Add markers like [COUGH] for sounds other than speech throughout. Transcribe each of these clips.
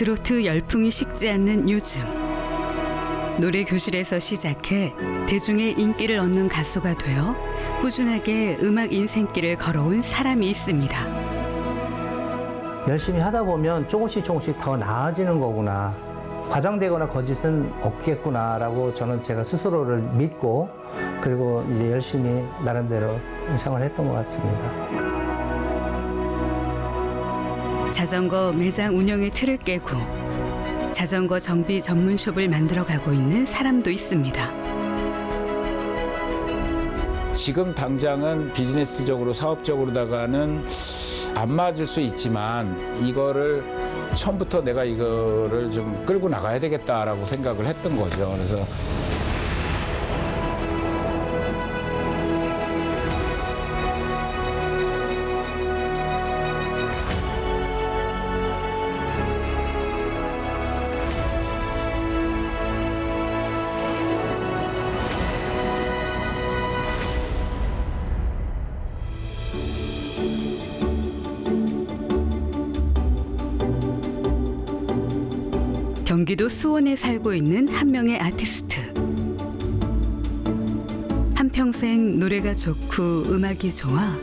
트로트 열풍이 식지 않는 요즘 노래 교실에서 시작해 대중의 인기를 얻는 가수가 되어 꾸준하게 음악 인생길을 걸어온 사람이 있습니다. 열심히 하다 보면 조금씩 조금씩 더 나아지는 거구나. 과장되거나 거짓은 없겠구나라고 저는 제가 스스로를 믿고 그리고 이제 열심히 나름대로 생활했던 것 같습니다. 자전거 매장 운영의 틀을 깨고 자전거 정비 전문숍을 만들어가고 있는 사람도 있습니다. 지금 당장은 비즈니스적으로 사업적으로다가는 안 맞을 수 있지만 이거를 처음부터 내가 이거를 좀 끌고 나가야 되겠다라고 생각을 했던 거죠. 그래서 경기도 수원에 살고 있는 한 명의 아티스트. 한평생 노래가 좋고 음악이 좋아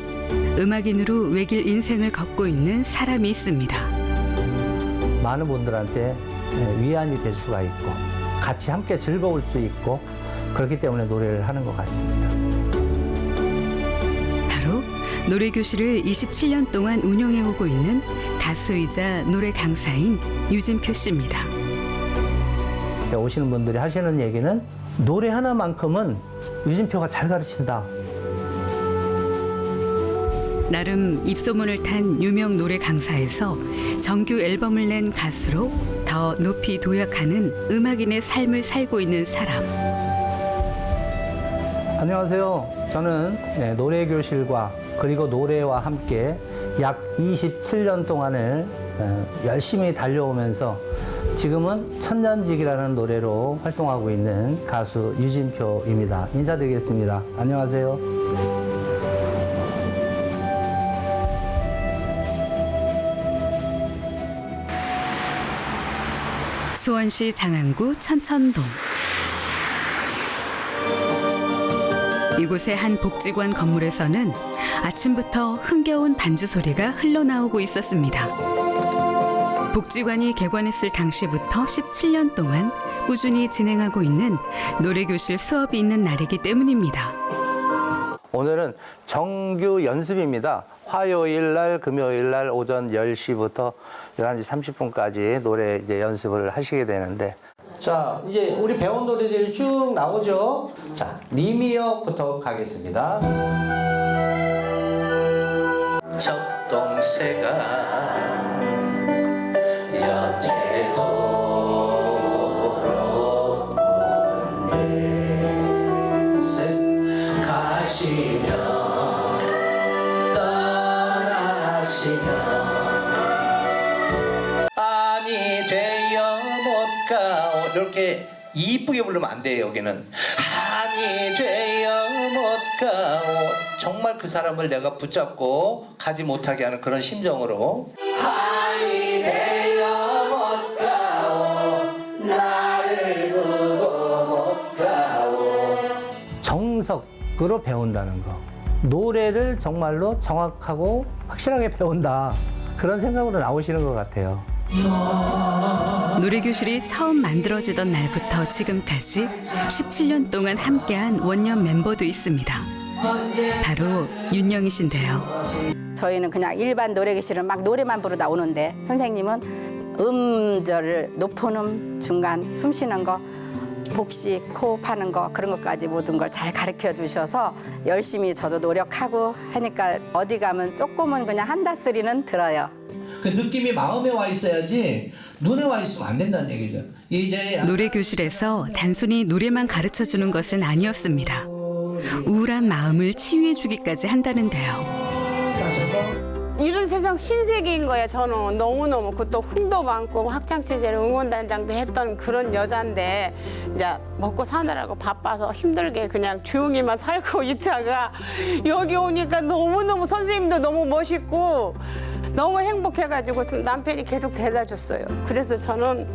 음악인으로 외길 인생을 걷고 있는 사람이 있습니다. 많은 분들한테 예, 위안이 될 수가 있고 같이 함께 즐거울 수 있고 그렇기 때문에 노래를 하는 것 같습니다. 바로 노래 교실을 27년 동안 운영해 오고 있는 가수이자 노래 강사인 유진표 씨입니다. 오시는 분들이 하시는 얘기는 노래 하나만큼은 유진표가 잘 가르친다. 나름 입소문을 탄 유명 노래 강사에서 정규 앨범을 낸 가수로 더 높이 도약하는 음악인의 삶을 살고 있는 사람. 안녕하세요. 저는 네, 노래 교실과 그리고 노래와 함께 약 27년 동안을 어, 열심히 달려오면서 지금은 천년직이라는 노래로 활동하고 있는 가수 유진표입니다. 인사드리겠습니다. 안녕하세요. 수원시 장안구 천천동. 이곳의 한 복지관 건물에서는 아침부터 흥겨운 반주 소리가 흘러나오고 있었습니다. 복지관이 개관했을 당시부터 17년 동안 꾸준히 진행하고 있는 노래교실 수업이 있는 날이기 때문입니다. 오늘은 정규 연습입니다. 화요일 날, 금요일 날 오전 10시부터 11시 30분까지 노래 이제 연습을 하시게 되는데 자, 이제 우리 배운 노래들이 쭉 나오죠. 자, 리미어부터 가겠습니다. 첫 동새가 이쁘게 부르면 안 돼요 여기는. 아니 되어 못 가오. 정말 그 사람을 내가 붙잡고 가지 못하게 하는 그런 심정으로. 아니 되어 못 가오. 나를 두고 못 가오. 정석으로 배운다는 거. 노래를 정말로 정확하고 확실하게 배운다. 그런 생각으로 나오시는 것 같아요. 노래교실이 처음 만들어지던 날부터 지금까지 17년 동안 함께한 원년 멤버도 있습니다. 바로 윤영이신데요. 저희는 그냥 일반 노래교실은 막 노래만 부르다 오는데 선생님은 음절을 높은 음, 중간 숨 쉬는 거, 복식, 코 파는 거 그런 것까지 모든 걸 잘 가르쳐 주셔서 열심히 저도 노력하고 하니까 어디 가면 조금은 그냥 한 다스리는 들어요. 그 느낌이 마음에 와 있어야지 눈에 와 있으면 안 된다는 얘기죠. 이제 노래 교실에서 단순히 노래만 가르쳐 주는 것은 아니었습니다. 우울한 마음을 치유해 주기까지 한다는데요. 이런 세상 신세계인 거예요. 저는 너무너무 그또 흥도 많고 학창시절 응원단장도 했던 그런 여잔데 이제 먹고 사느라고 바빠서 힘들게 그냥 조용히만 살고 [LAUGHS] 있다가 여기 오니까 너무너무 선생님도 너무 멋있고 너무 행복해가지고 남편이 계속 대다 줬어요. 그래서 저는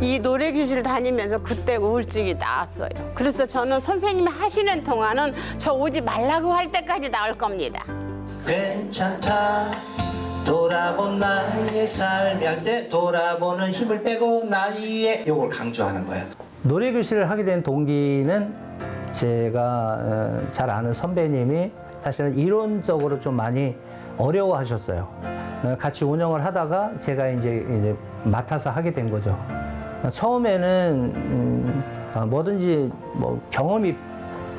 이 노래 교실 다니면서 그때 우울증이 나왔어요. 그래서 저는 선생님이 하시는 동안은 저 오지 말라고 할 때까지 나올 겁니다. 괜찮다 돌아본 나의 삶이 할때 돌아보는 힘을 빼고 나이에 요걸 강조하는 거예요. 노래 교실을 하게 된 동기는 제가 어, 잘 아는 선배님이 사실은 이론적으로 좀 많이 어려워하셨어요. 어, 같이 운영을 하다가 제가 이제, 이제 맡아서 하게 된 거죠. 어, 처음에는 음, 어, 뭐든지 뭐 경험이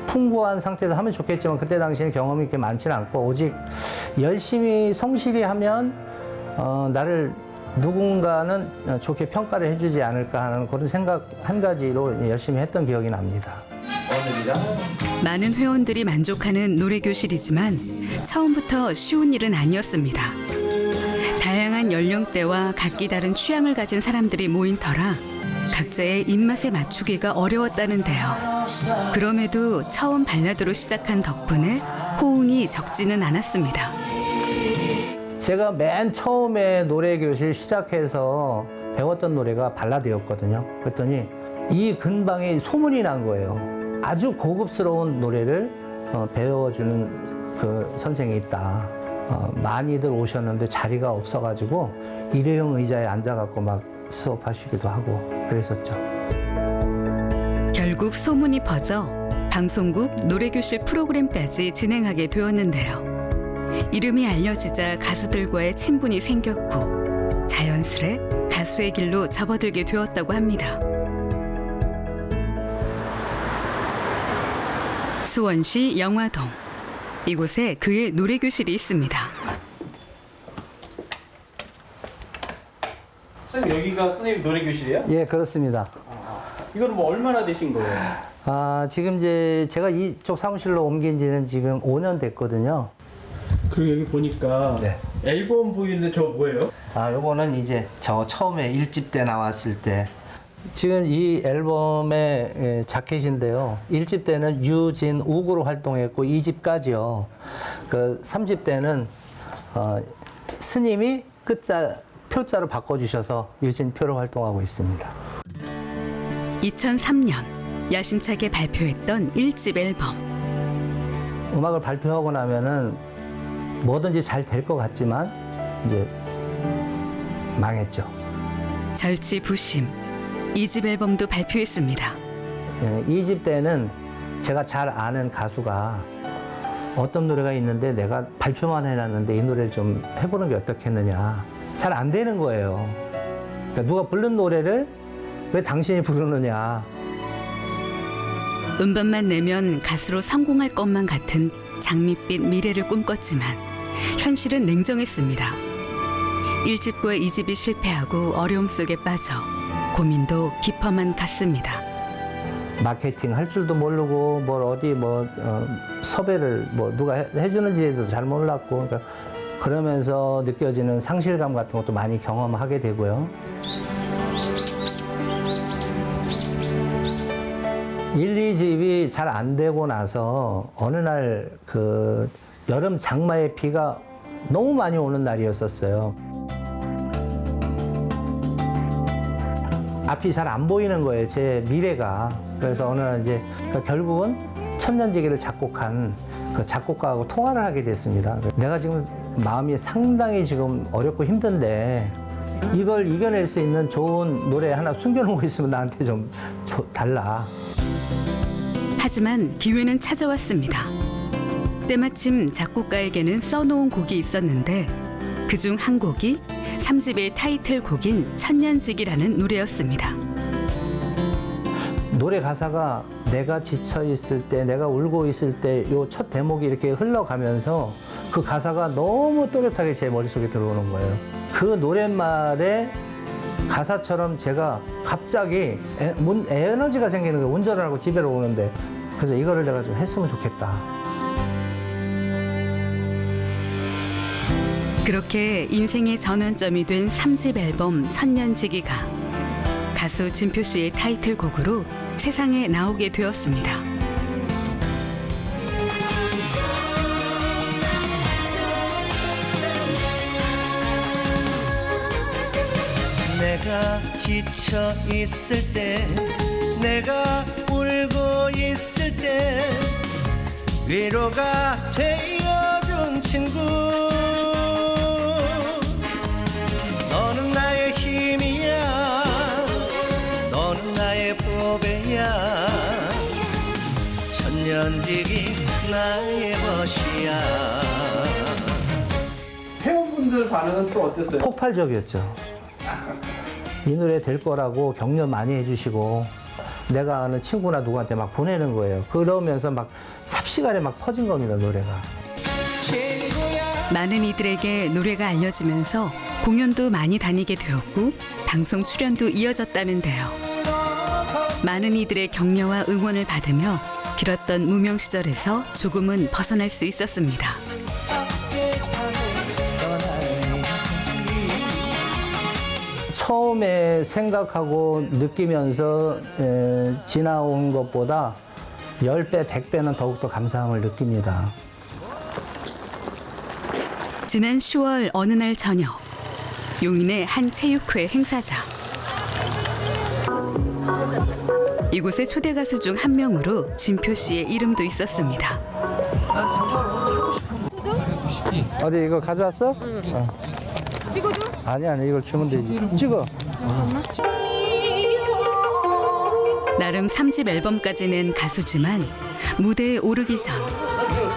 풍부한 상태에서 하면 좋겠지만 그때 당시에는 경험이 그렇게 많지는 않고 오직 열심히 성실히 하면 어, 나를 누군가는 어, 좋게 평가를 해주지 않을까 하는 그런 생각 한 가지로 열심히 했던 기억이 납니다. 많은 회원들이 만족하는 노래 교실이지만 처음부터 쉬운 일은 아니었습니다. 다양한 연령대와 각기 다른 취향을 가진 사람들이 모인 터라 각자의 입맛에 맞추기가 어려웠다는데요. 그럼에도 처음 발라드로 시작한 덕분에 호응이 적지는 않았습니다. 제가 맨 처음에 노래 교실 시작해서 배웠던 노래가 발라드였거든요. 그랬더니 이 근방에 소문이 난 거예요. 아주 고급스러운 노래를 어, 배워주는 그 선생이 있다. 어, 많이들 오셨는데 자리가 없어가지고 일회용 의자에 앉아갖고 막 수업하시기도 하고 그랬었죠. 결국 소문이 퍼져 방송국 노래교실 프로그램까지 진행하게 되었는데요. 이름이 알려지자 가수들과의 친분이 생겼고 자연스레 가수의 길로 접어들게 되었다고 합니다. 수원시 영화동 이곳에 그의 노래 교실이 있습니다. 선생님 여기가 선생님 노래 교실이에요? 예, 그렇습니다. 이거는 뭐 얼마나 되신 거예요? 아, 지금 이제 제가 이쪽 사무실로 옮긴 지는 지금 5년 됐거든요. 그리고 여기 보니까 네. 앨범 보이는데 저 뭐예요? 아, 요거는 이제 저 처음에 일집때 나왔을 때 지금 이 앨범의 예, 자켓인데요. 일집 때는 유진 욱으로 활동했고 이집까지요 그 3집 때는 어, 스님이 끝자 표자로 바꿔 주셔서 유진 표로 활동하고 있습니다. 2003년 야심차게 발표했던 일집 앨범 음악을 발표하고 나면은 뭐든지 잘 될 것 같지만 이제 망했죠. 절치부심 이집 앨범도 발표했습니다. 예, 이집 때는 제가 잘 아는 가수가 어떤 노래가 있는데 내가 발표만 해놨는데 이 노래를 좀 해보는 게 어떻겠느냐. 잘 안 되는 거예요. 그러니까 누가 부른 노래를 왜 당신이 부르느냐. 음반만 내면 가수로 성공할 것만 같은 장밋빛 미래를 꿈꿨지만 현실은 냉정했습니다. 1집과 2집이 실패하고 어려움 속에 빠져 고민도 깊어만 갔습니다. 마케팅 할 줄도 모르고 뭘 어디 뭐 어, 섭외를 뭐 누가 해, 해주는지도 잘 몰랐고 그러니까 그러면서 느껴지는 상실감 같은 것도 많이 경험하게 되고요. 1, 2집이 잘 안 되고 나서 어느 날 그 여름 장마에 비가 너무 많이 오는 날이었었어요. 앞이 잘 안 보이는 거예요, 제 미래가. 그래서 어느 날 이제 그러니까 결국은 천년지기를 작곡한 그 작곡가하고 통화를 하게 됐습니다. 내가 지금 마음이 상당히 지금 어렵고 힘든데 이걸 이겨낼 수 있는 좋은 노래 하나 숨겨놓고 있으면 나한테 좀 줘- 달라. 하지만 기회는 찾아왔습니다. 때마침 작곡가에게는 써놓은 곡이 있었는데 그중 한 곡이 3집의 타이틀곡인 천년지기라는 노래였습니다. 노래 가사가 내가 지쳐 있을 때, 내가 울고 있을 때 요 첫 대목이 이렇게 흘러가면서 그 가사가 너무 또렷하게 제 머릿속에 들어오는 거예요. 그 노랫말에 가사처럼 제가 갑자기 에, 문- 에너지가 생기는 거예요. 운전을 하고 집에 오는데. 그래서 이거를 내가 좀 했으면 좋겠다. 그렇게 인생의 전환점이 된 3집 앨범 천년지기가 가수 진표 씨의 타이틀곡으로 세상에 나오게 되었습니다. 내가 지쳐 있을 때 내가 울고 있을 때 위로가 되어준 친구 나의 벗이야 회원분들 반응은 또 어땠어요? 폭발적이었죠. 이 노래 될 거라고 격려 많이 해주시고 내가 아는 친구나 누구한테 막 보내는 거예요. 그러면서 막 삽시간에 막 퍼진 겁니다 노래가. 많은 이들에게 노래가 알려지면서 공연도 많이 다니게 되었고 방송 출연도 이어졌다는데요. 많은 이들의 격려와 응원을 받으며 길었던 무명 시절에서 조금은 벗어날 수 있었습니다. 처음에 생각하고 느끼면서 에, 지나온 것보다 10배, 100배는 더욱더 감사함을 느낍니다. 지난 10월 어느 날 저녁 용인의 한 체육회 행사장 이곳의 초대 가수 중 한 명으로 진표 씨의 이름도 있었습니다. 어디 이거 가져왔어? 응. 찍어줘? 아니 아니 이걸 주면 되지. 찍어. 나름 3집 앨범까지 낸 가수지만 무대에 오르기 전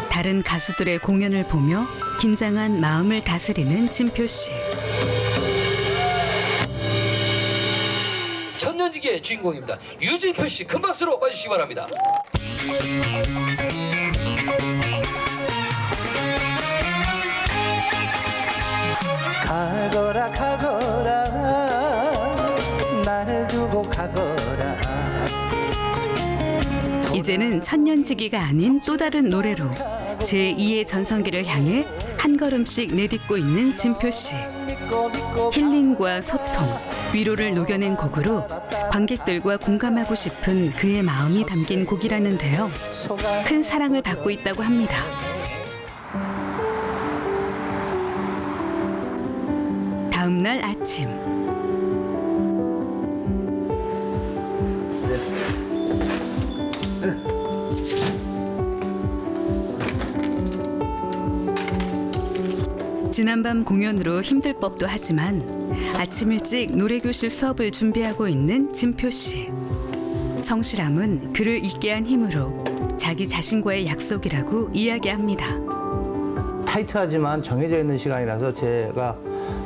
다른 가수들의 공연을 보며 긴장한 마음을 다스리는 진표 씨. 천년지기의 주인공입니다. 유진표 씨 큰 박수로 와주시기 바랍니다. 가거라 가거라 나를 두고 가거라 이제는 천년지기가 아닌 또 다른 노래로 제2의 전성기를 향해 한 걸음씩 내딛고 있는 진표 씨. 힐링과 소통, 위로를 녹여낸 곡으로 관객들과 공감하고 싶은 그의 마음이 담긴 곡이라는데요. 큰 사랑을 받고 있다고 합니다. 다음 날 아침 지난밤 공연으로 힘들 법도 하지만 아침 일찍 노래교실 수업을 준비하고 있는 진표 씨. 성실함은 그를 있게 한 힘으로 자기 자신과의 약속이라고 이야기합니다. 타이트하지만 정해져 있는 시간이라서 제가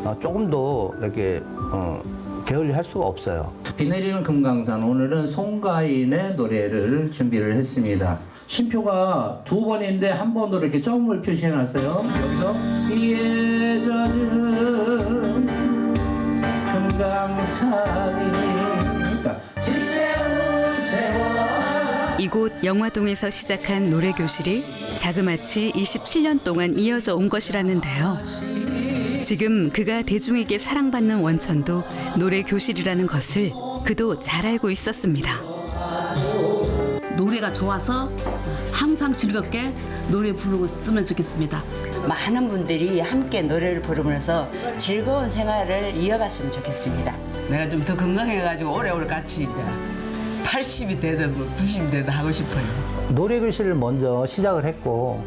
어, 조금 더 이렇게 어, 게을리할 수가 없어요. 비 내리는 금강산 오늘은 송가인의 노래를 준비를 했습니다. 쉼표가 두 번인데 한 번으로 이렇게 점을 표시해 놨어요. 여기서 비에 젖은 이 그러니까 이곳 영화동에서 시작한 노래 교실이 자그마치 27년 동안 이어져 온 것이라는데요. 지금 그가 대중에게 사랑받는 원천도 노래 교실이라는 것을 그도 잘 알고 있었습니다. 노래가 좋아서 항상 즐겁게 노래 부르고 쓰면 좋겠습니다. 많은 분들이 함께 노래를 부르면서 즐거운 생활을 이어갔으면 좋겠습니다. 내가 좀 더 건강해가지고 오래오래 같이 이제 80이 되든 뭐 90이 되든 하고 싶어요. 노래 교실을 먼저 시작을 했고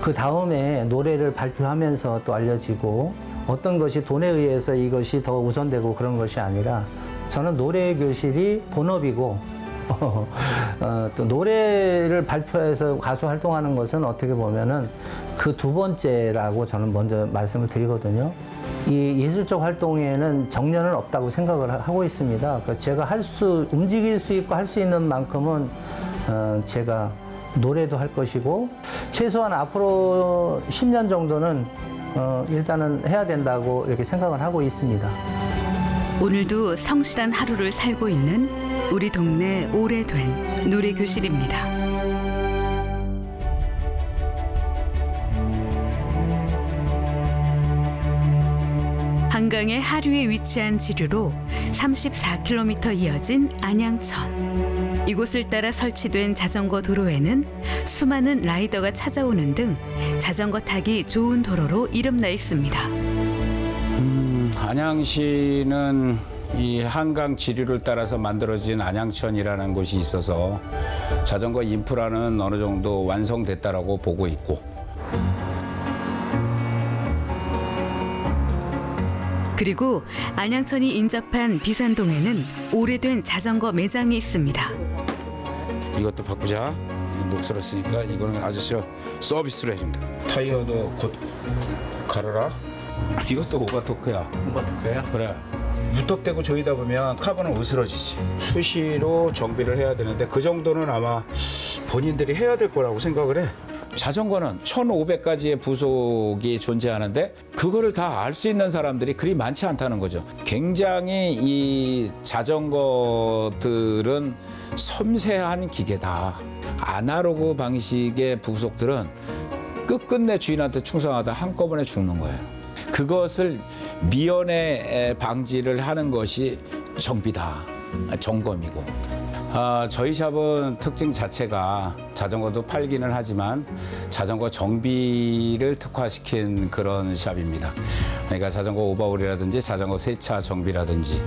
그 다음에 노래를 발표하면서 또 알려지고 어떤 것이 돈에 의해서 이것이 더 우선되고 그런 것이 아니라 저는 노래 교실이 본업이고 어, 또 노래를 발표해서 가수 활동하는 것은 어떻게 보면은 그 두 번째라고 저는 먼저 말씀을 드리거든요. 이 예술적 활동에는 정년은 없다고 생각을 하- 하고 있습니다. 그 제가 할 수, 움직일 수 있고 할 수 있는 만큼은 어, 제가 노래도 할 것이고 최소한 앞으로 10년 정도는 어, 일단은 해야 된다고 이렇게 생각을 하고 있습니다. 오늘도 성실한 하루를 살고 있는 우리 동네 오래된 노래교실입니다. 한강의 하류에 위치한 지류로 34km 이어진 안양천. 이곳을 따라 설치된 자전거 도로에는 수많은 라이더가 찾아오는 등 자전거 타기 좋은 도로로 이름나 있습니다. 음, 안양시는 이 한강 지류를 따라서 만들어진 안양천이라는 곳이 있어서 자전거 인프라는 어느 정도 완성됐다라고 보고 있고 그리고 안양천이 인접한 비산동에는 오래된 자전거 매장이 있습니다. 이것도 바꾸자. 녹슬었으니까 이거는 아저씨가 서비스로 해준다. 타이어도 곧 갈아라. 이것도 오바토크야. 오바토크야? 그래. 무턱대고 조이다 보면 카본은 으스러지지. 수시로 정비를 해야 되는데 그 정도는 아마 본인들이 해야 될 거라고 생각을 해. 자전거는 1,500가지의 부속이 존재하는데 그거를 다 알 수 있는 사람들이 그리 많지 않다는 거죠. 굉장히 이 자전거들은 섬세한 기계다. 아날로그 방식의 부속들은 끝끝내 주인한테 충성하다 한꺼번에 죽는 거예요. 그것을 미연에 방지를 하는 것이 정비다, 점검이고. 아, 저희 샵은 특징 자체가 자전거도 팔기는 하지만 자전거 정비를 특화시킨 그런 샵입니다. 그러니까 자전거 오버홀이라든지 자전거 세차 정비라든지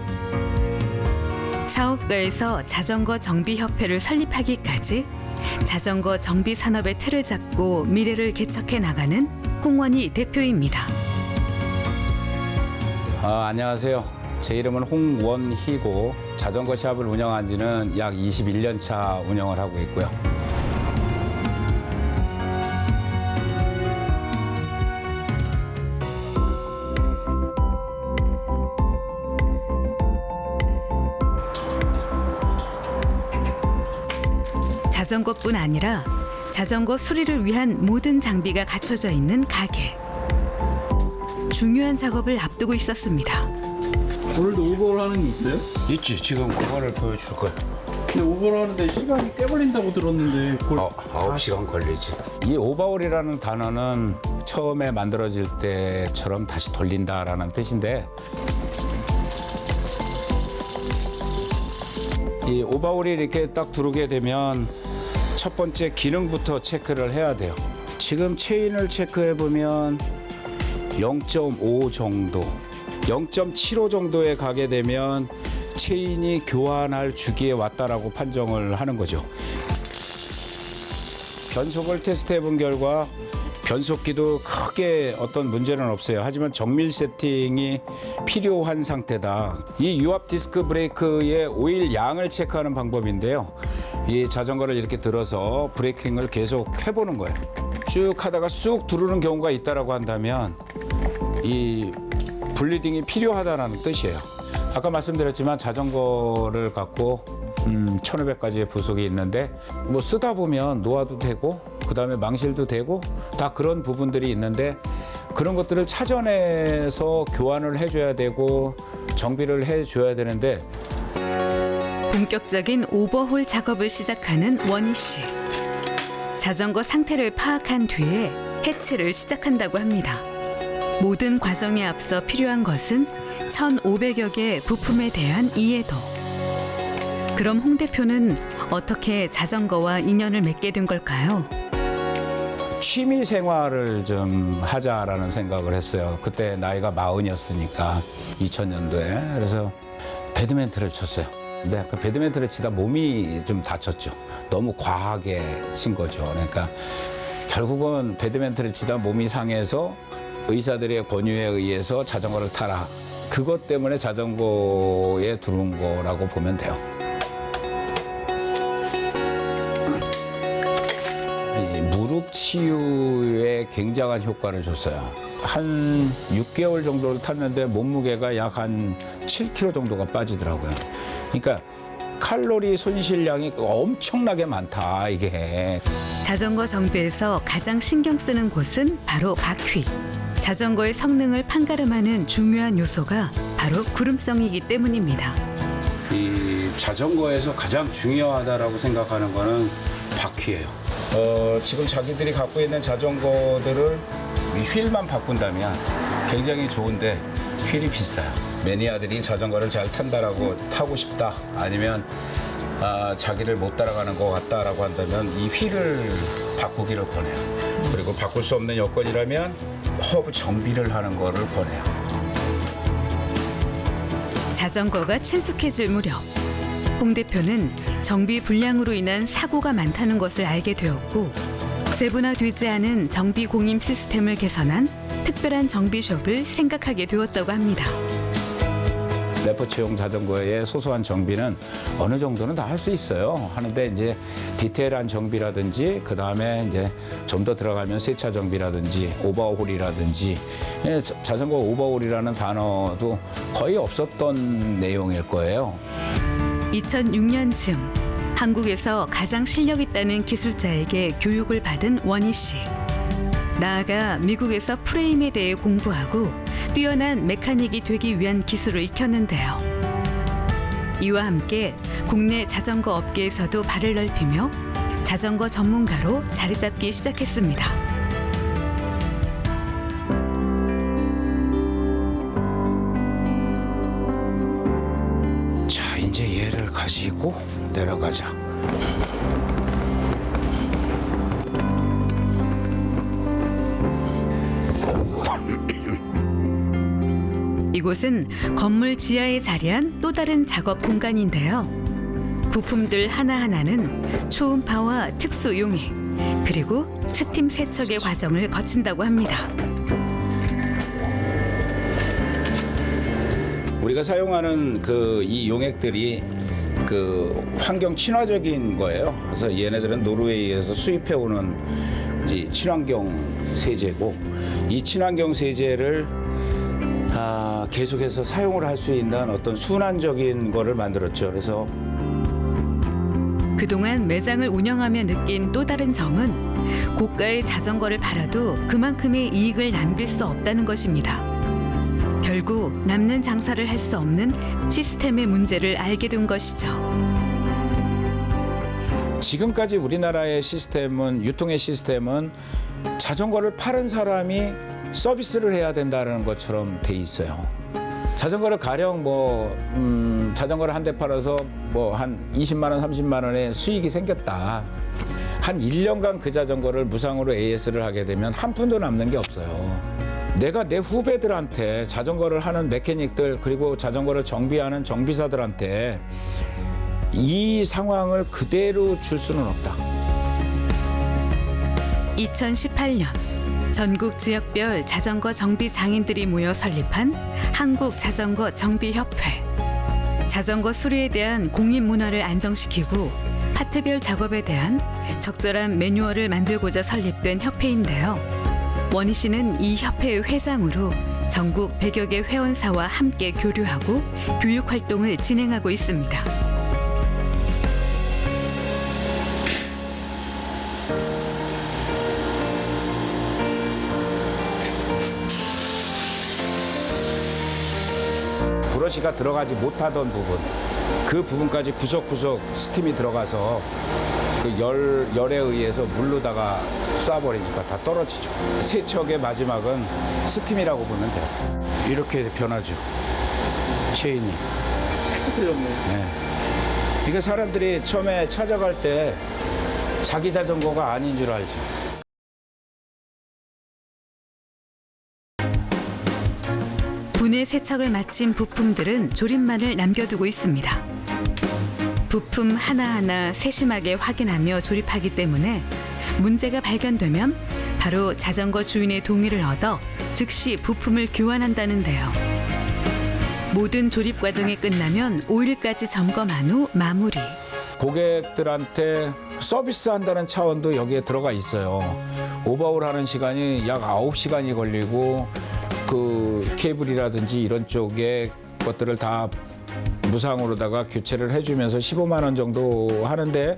사업가에서 자전거 정비 협회를 설립하기까지 자전거 정비 산업의 틀을 잡고 미래를 개척해 나가는 홍원희 대표입니다. 아, 안녕하세요. 제 이름은 홍원희고 자전거 샵을 운영한 지는 약 21년 차 운영을 하고 있고요. 자전거뿐 아니라 자전거 수리를 위한 모든 장비가 갖춰져 있는 가게. 중요한 작업을 앞두고 있었습니다. 오늘도 오버를 하는 게 있어요? 있지. 지금 그거를 보여줄 거야. 근데 오버를 하는데 시간이 꽤 걸린다고 들었는데 그걸 어, 9시간 걸리지. 이 오버홀이라는 단어는 처음에 만들어질 때처럼 다시 돌린다라는 뜻인데 이 오버홀이 이렇게 딱 들어오게 되면 첫 번째 기능부터 체크를 해야 돼요. 지금 체인을 체크해 보면 0.5 정도, 0.75 정도에 가게 되면 체인이 교환할 주기에 왔다라고 판정을 하는 거죠. 변속을 테스트해 본 결과 변속기도 크게 어떤 문제는 없어요. 하지만 정밀 세팅이 필요한 상태다. 이 유압 디스크 브레이크의 오일 양을 체크하는 방법인데요. 이 자전거를 이렇게 들어서 브레이킹을 계속 해보는 거예요. 쭉 하다가 쑥 두르는 경우가 있다라고 한다면 이 블리딩이 필요하다는 뜻이에요. 아까 말씀드렸지만 자전거를 갖고 음, 1,500가지의 부속이 있는데 뭐 쓰다 보면 놓아도 되고 그다음에 망실도 되고 다 그런 부분들이 있는데 그런 것들을 찾아내서 교환을 해줘야 되고 정비를 해줘야 되는데 본격적인 오버홀 작업을 시작하는 원희 씨. 자전거 상태를 파악한 뒤에 해체를 시작한다고 합니다. 모든 과정에 앞서 필요한 것은 1,500여 개의 부품에 대한 이해도. 그럼 홍 대표는 어떻게 자전거와 인연을 맺게 된 걸까요? 취미 생활을 좀 하자라는 생각을 했어요. 그때 나이가 마흔이었으니까 2000년도에 그래서 배드민턴을 쳤어요. 근데 그 배드민턴을 치다 몸이 좀 다쳤죠. 너무 과하게 친 거죠. 그러니까 결국은 배드민턴을 치다 몸이 상해서 의사들의 권유에 의해서 자전거를 타라. 그것 때문에 자전거에 들어온 거라고 보면 돼요. 이 무릎 치유에 굉장한 효과를 줬어요. 한 6개월 정도를 탔는데 몸무게가 약 한 7kg 정도가 빠지더라고요. 그러니까 칼로리 손실량이 엄청나게 많다, 이게. 자전거 정비에서 가장 신경 쓰는 곳은 바로 바퀴. 자전거의 성능을 판가름하는 중요한 요소가 바로 구름성이기 때문입니다. 이 자전거에서 가장 중요하다라고 생각하는 거는 바퀴예요. 어, 지금 자기들이 갖고 있는 자전거들을 이 휠만 바꾼다면 굉장히 좋은데 휠이 비싸요. 매니아들이 자전거를 잘 탄다라고 타고 싶다 아니면 아, 자기를 못 따라가는 것 같다라고 한다면 이 휠을 바꾸기를 권해요. 그리고 바꿀 수 없는 여건이라면 허브 정비를 하는 거를 권해요. 자전거가 친숙해질 무렵 홍 대표는 정비 불량으로 인한 사고가 많다는 것을 알게 되었고 세분화되지 않은 정비 공임 시스템을 개선한 특별한 정비숍을 생각하게 되었다고 합니다. 레포츠용 자전거의 소소한 정비는 어느 정도는 다 할 수 있어요. 하는데 이제 디테일한 정비라든지 그 다음에 이제 좀 더 들어가면 세차 정비라든지 오버홀이라든지 예, 자- 자전거 오버홀이라는 단어도 거의 없었던 내용일 거예요. 2006년쯤 한국에서 가장 실력 있다는 기술자에게 교육을 받은 원희 씨. 나아가 미국에서 프레임에 대해 공부하고 뛰어난 메카닉이 되기 위한 기술을 익혔는데요. 이와 함께 국내 자전거 업계에서도 발을 넓히며 자전거 전문가로 자리 잡기 시작했습니다. 자, 이제 얘를 가지고 내려가자. 이곳은 건물 지하에 자리한 또 다른 작업 공간인데요. 부품들 하나하나는 초음파와 특수 용액, 그리고 스팀 세척의 과정을 거친다고 합니다. 우리가 사용하는 그 이 용액들이 그 환경 친화적인 거예요. 그래서 얘네들은 노르웨이에서 수입해 오는 이 친환경 세제고 이 친환경 세제를 아, 계속해서 사용을 할 수 있는 어떤 순환적인 거를 만들었죠. 그래서 그동안 매장을 운영하며 느낀 또 다른 점은 고가의 자전거를 팔아도 그만큼의 이익을 남길 수 없다는 것입니다. 결국 남는 장사를 할 수 없는 시스템의 문제를 알게 된 것이죠. 지금까지 우리나라의 시스템은 유통의 시스템은 자전거를 파는 사람이 서비스를 해야 된다는 것처럼 돼 있어요. 자전거를 가령 뭐 음, 자전거를 한 대 팔아서 뭐 한 20만 원, 30만 원의 수익이 생겼다. 한 1년간 그 자전거를 무상으로 AS를 하게 되면 한 푼도 남는 게 없어요. 내가 내 후배들한테 자전거를 하는 메케닉들 그리고 자전거를 정비하는 정비사들한테 이 상황을 그대로 줄 수는 없다. 2018년 전국 지역별 자전거 정비 장인들이 모여 설립한 한국 자전거 정비 협회. 자전거 수리에 대한 공인 문화를 안정시키고 파트별 작업에 대한 적절한 매뉴얼을 만들고자 설립된 협회인데요. 원희 씨는 이 협회의 회장으로 전국 100여 개 회원사와 함께 교류하고 교육 활동을 진행하고 있습니다. 브러시가 들어가지 못하던 부분 그 부분까지 구석구석 스팀이 들어가서 그 열, 열에 의해서 물로다가 쏴버리니까 다 떨어지죠. 세척의 마지막은 스팀이라고 보면 돼요. 이렇게 변하죠. 체인이. 네. 이게 사람들이 처음에 찾아갈 때 자기 자전거가 아닌 줄 알지. 분해 세척을 마친 부품들은 조립만을 남겨두고 있습니다. 부품 하나하나 세심하게 확인하며 조립하기 때문에 문제가 발견되면 바로 자전거 주인의 동의를 얻어 즉시 부품을 교환한다는데요. 모든 조립 과정이 끝나면 오일까지 점검한 후 마무리. 고객들한테 서비스 한다는 차원도 여기에 들어가 있어요. 오버홀 하는 시간이 약 9시간이 걸리고 그 케이블이라든지 이런 쪽에 것들을 다 무상으로다가 교체를 해주면서 15만 원 정도 하는데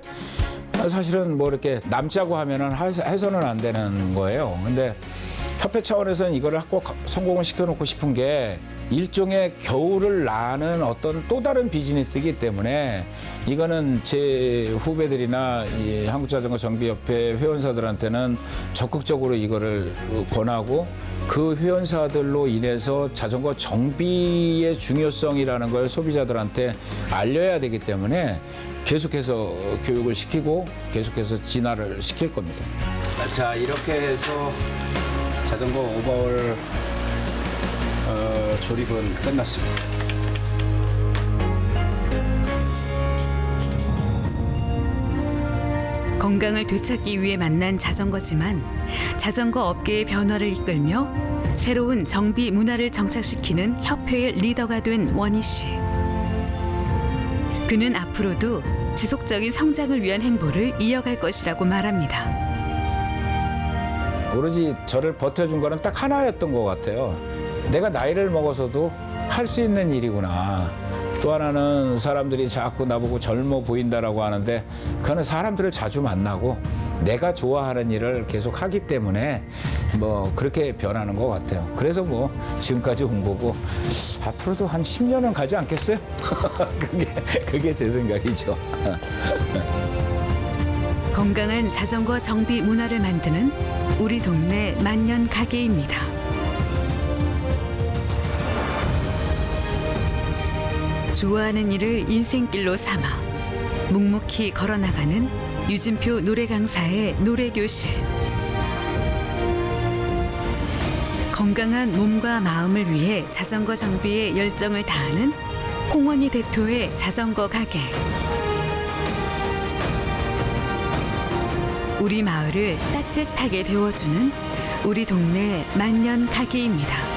사실은 뭐 이렇게 남자고 하면은 하- 해서는 안 되는 거예요. 근데 협회 차원에서는 이거를 꼭 성공을 시켜놓고 싶은 게 일종의 겨울을 나는 어떤 또 다른 비즈니스이기 때문에 이거는 제 후배들이나 이 한국자전거 정비협회 회원사들한테는 적극적으로 이거를 권하고 그 회원사들로 인해서 자전거 정비의 중요성이라는 걸 소비자들한테 알려야 되기 때문에 계속해서 교육을 시키고 계속해서 진화를 시킬 겁니다. 자 이렇게 해서 자전거 오버홀 어, 조립은 끝났습니다. 건강을 되찾기 위해 만난 자전거지만 자전거 업계의 변화를 이끌며 새로운 정비 문화를 정착시키는 협회의 리더가 된 원희 씨. 그는 앞으로도 지속적인 성장을 위한 행보를 이어갈 것이라고 말합니다. 오로지 저를 버텨준 거는 딱 하나였던 것 같아요. 내가 나이를 먹어서도 할 수 있는 일이구나. 또 하나는 사람들이 자꾸 나보고 젊어 보인다라고 하는데 그거는 사람들을 자주 만나고 내가 좋아하는 일을 계속 하기 때문에 뭐 그렇게 변하는 것 같아요. 그래서 뭐 지금까지 온 거고 앞으로도 한 10년은 가지 않겠어요? [LAUGHS] 그게 그게 제 생각이죠. 건강한 자전거 정비 문화를 만드는 우리 동네 만년 가게입니다. 좋아하는 일을 인생길로 삼아 묵묵히 걸어나가는 유진표 노래 강사의 노래 교실. 건강한 몸과 마음을 위해 자전거 정비에 열정을 다하는 홍원희 대표의 자전거 가게. 우리 마을을 따뜻하게 데워주는 우리 동네 만년 가게입니다.